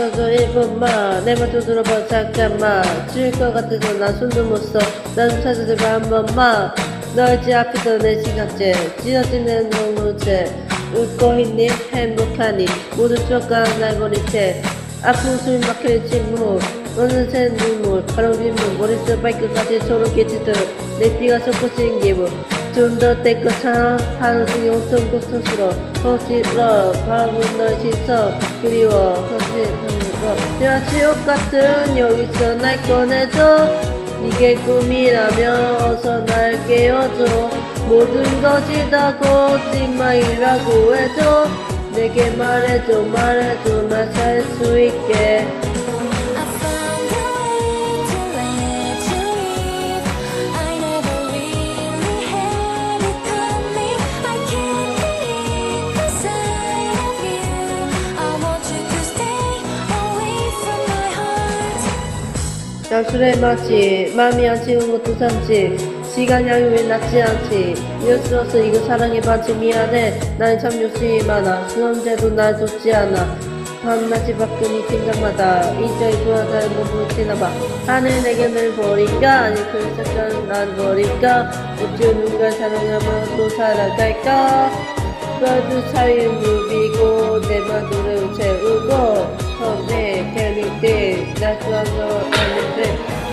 좀 받아줘 1분만 내 말 좀 들어봐 잠깐만 죽을 것 같아서 난 손도 못써나 좀 찾아줘봐 한 번만. 널지 앞에서 내 시간째 찢어지는 눈물째 웃고 있니? 행복하니? 모두 쫓아 날 버린 채. 아픈 숨이 막히는 침묵. 어느새 눈물. 바로 빗물 머릿속 발끝까지 초록게 짙도록 내 피가 솟구친 기분 좀더내 것처럼 하는 중에 엄청 고통스러워. 거칠어. 바라본 너의 시선 그리워. 거칠어. 내가 지옥 같은 여기서 날 꺼내줘. 이게 꿈이라면 어서 날 깨워줘. 모든 것이 다 거짓말이라고 해줘. 내게 말해줘 말해줘. 날 살 수 있게 술에 마치 마음이 안 치는 것도 참지 시간 왜 낮지 않지. 없어 이거 사랑의 반지 미안해. 나는 참 욕심이 많아. 수험제도 날 좋지 않아. 밤낮이 바꾸니 생각마다 이자에 좋아하는 건 볼지나봐. 하늘 내게 늘 버릴까 아니 그 색깔 난 버릴까 어찌 누군가 사랑하면 또 살아갈까? 별들 사이에 누비고 내맘 노래로 채우고 선배 캐릭터 나 좋아서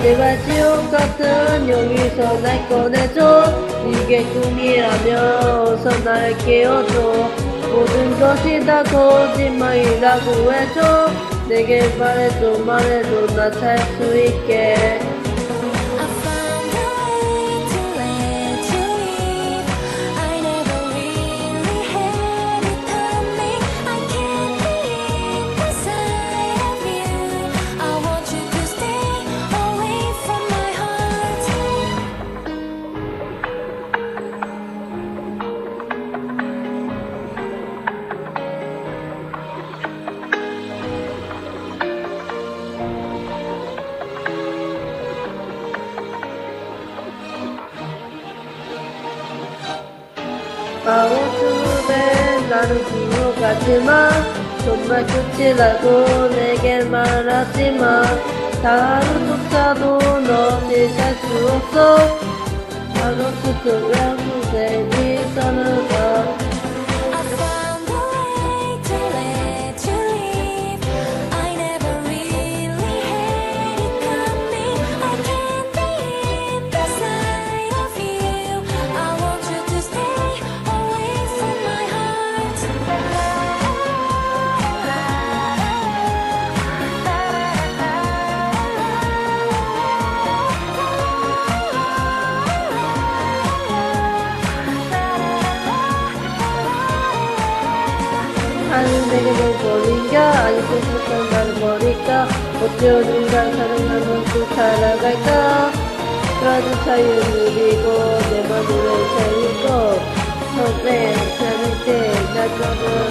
제발 지옥 같은 여기서 날 꺼내줘. 이게 꿈이라면 어서 날 깨워줘. 모든 것이 다 거짓말이라고 해줘. 내게 말해줘 말해줘 나살수 있게 아우스에 나를 두고 가지마 정말 끝이라고 내게 말하지마. 하루조차도 너 없이 살수 없어. 하루부터 양무대 네 떠나 널 버린가 아니 슬픈 나를 버릴까 어찌 누군가 사랑하면 또 살아갈까? 그라도 사이를 누리고 내 맘으로 채우고 선배 사는 때나 떠나